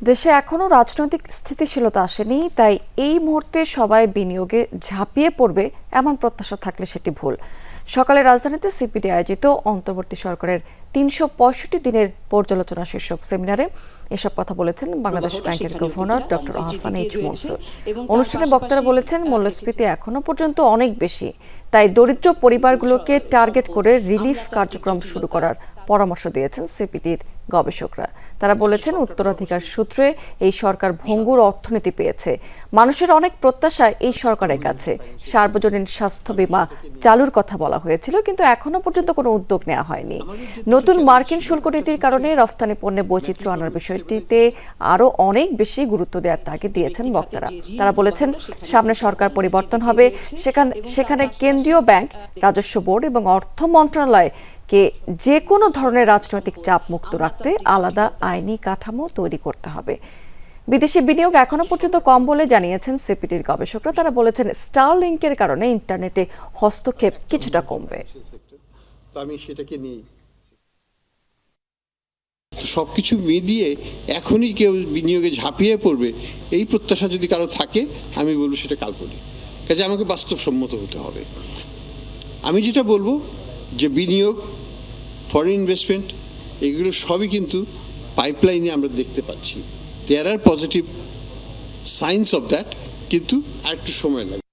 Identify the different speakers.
Speaker 1: দেশে এখনও রাজনৈতিক স্থিতিশীলতা আসেনি তাই এই মুহূর্তে সবাই বিনিয়োগে ঝাঁপিয়ে পড়বে এমন প্রত্যাশা থাকলে সেটি ভুল। সকালে রাজধানীতে সিপিডি আয়োজিত অন্তর্বর্তী সরকারের তিনশো পঁয়ষট্টি দিনের পর্যালোচনা শীর্ষক সেমিনারে এসব কথা বলেছেন বাংলাদেশ ব্যাংকের governor doctor Ahsan H Mansur. অনুষ্ঠানে বক্তারা বলেছেন মূল্যস্ফীতি এখনও পর্যন্ত অনেক বেশি তাই দরিদ্র পরিবারগুলোকে টার্গেট করে রিলিফ কার্যক্রম শুরু করার পরামর্শ দিয়েছেন সিপিডির গবেষকরা। তারা বলেছেন উত্তরাধিকার সূত্রে এই সরকার ভঙ্গুর অর্থনীতি পেয়েছে। মানুষের অনেক প্রত্যাশা এই সরকারের কাছে। সার্বজনীন স্বাস্থ্য বীমা চালুর কথা বলা হয়েছিল, কিন্তু এখনও পর্যন্ত কোনো উদ্যোগ নেওয়া হয়নি। নতুন মার্কিন শুল্ক নীতির কারণে রফতানি পণ্যে বৈচিত্র্য আনার বিষয়টিতে আরও অনেক বেশি গুরুত্ব দেওয়ার তাগিদ দিয়েছেন বক্তারা। তারা বলেছেন, সামনে সরকার পরিবর্তন হবে, সেখানে সেখানে কেন্দ্রীয় ব্যাংক, রাজস্ব বোর্ড এবং অর্থ মন্ত্রণালয় কে যে কোনো ধরনের রাজনৈতিক চাপ মুক্ত রাখতে আলাদা আইনি কাঠামো তৈরি করতে হবে। বিদেশি বিনিয়োগ এখনও পর্যন্ত কম বলে জানিয়েছেন সিপিটির গবেষকরা। তারা বলেছেন স্টার লিঙ্কের কারণে ইন্টারনেটে হস্তক্ষেপ কিছুটা কমবে।
Speaker 2: আমি সেটাকে নিই। সব কিছু মিলিয়ে এখনই কেউ বিনিয়োগে ঝাঁপিয়ে পড়বে, এই প্রত্যাশা যদি কারও থাকে, আমি বলব সেটা কাল্পনিক। কাজে আমাকে বাস্তবসম্মত হতে হবে। আমি যেটা বলব যে বিনিয়োগ ফরেন ইনভেস্টমেন্ট এগুলো সবই কিন্তু পাইপলাইনে আমরা দেখতে পাচ্ছি। There are positive signs of that কিন্তু আরেকটু সময় লাগবে।